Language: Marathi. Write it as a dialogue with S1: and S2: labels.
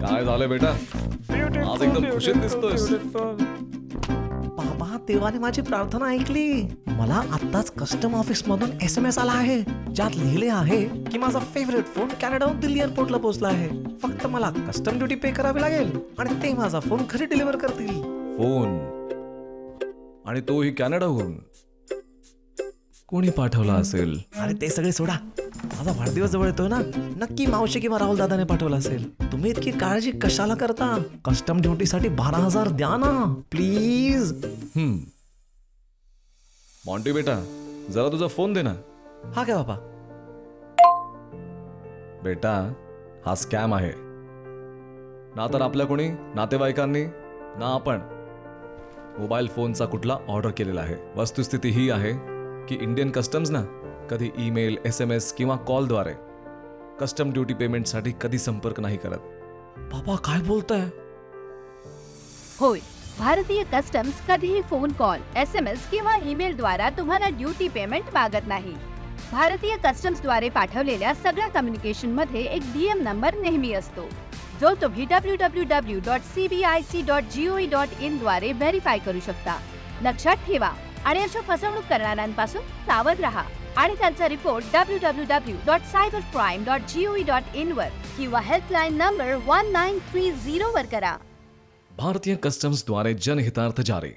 S1: काय झालं बेटा? आज एकदम खुशीत दिसतोयस.
S2: बाबा देवाने माझी प्रार्थना ऐकली. मला आत्ताच कस्टम ऑफिस मधून एस एम एस आला आहे. ज्यात लिहिले आहे की माझा फेवरेट फोन कॅनडाहून दिल्ली एअरपोर्टला पोहोचला आहे. फक्त मला कस्टम ड्युटी पे करावी लागेल आणि ते माझा फोन घरी डिलिव्हर करतील.
S1: फोन आणि तोही कॅनडाहून. कोणी पाठवला असेल?
S2: अरे ते सगळे सोडा. माझा वाढदिवस जवळ येतोय ना. नक्की मावशी किंवा राहुल दादाने पाठवला असेल. तुम्ही इतकी काळजी कशाला करता? कस्टम ड्युटीसाठी बारा हजार द्या ना. प्लीज
S1: हम्म. मॉन्टी बेटा जरा तुझा फोन दे ना.
S2: हा काय बाबा?
S1: बेटा हा स्कॅम आहे. ना तर आपल्या कोणी नातेवाईकांनी ना आपण. मोबाईल फोनचा कुठला ऑर्डर केलेला आहे. वस्तुस्थिती ही आहे की इंडियन कस्टम्स ना कधी ईमेल एस एम एस किंवा कॉलद्वारे कस्टम ड्युटी पेमेंटसाठी कधी संपर्क नाही करत.
S2: बाबा, काय बोलताय?
S3: होय, भारतीय कस्टम्स कधीही phone call S M S किंवा ईमेल द्वारा तुम्हाला ड्युटी पेमेंट मागत नाही. भारतीय कस्टम्स द्वारे पाठवलेल्या सगळ्या कम्युनिकेशन मध्ये एक डीएम नंबर नेहमी असतो. जो तुम्ही W W W dot C B I C dot G O V dot in द्वारे व्हेरीफाय करू शकता. लक्षात फसवणूक करणाऱ्यांपासून सावध राहा. Report W W W dot cyber crime dot G O V dot in वर helpline number one nine three zero वर करा.
S1: भारतीय कस्टम्सद्वारे जनहितार्थ जारी.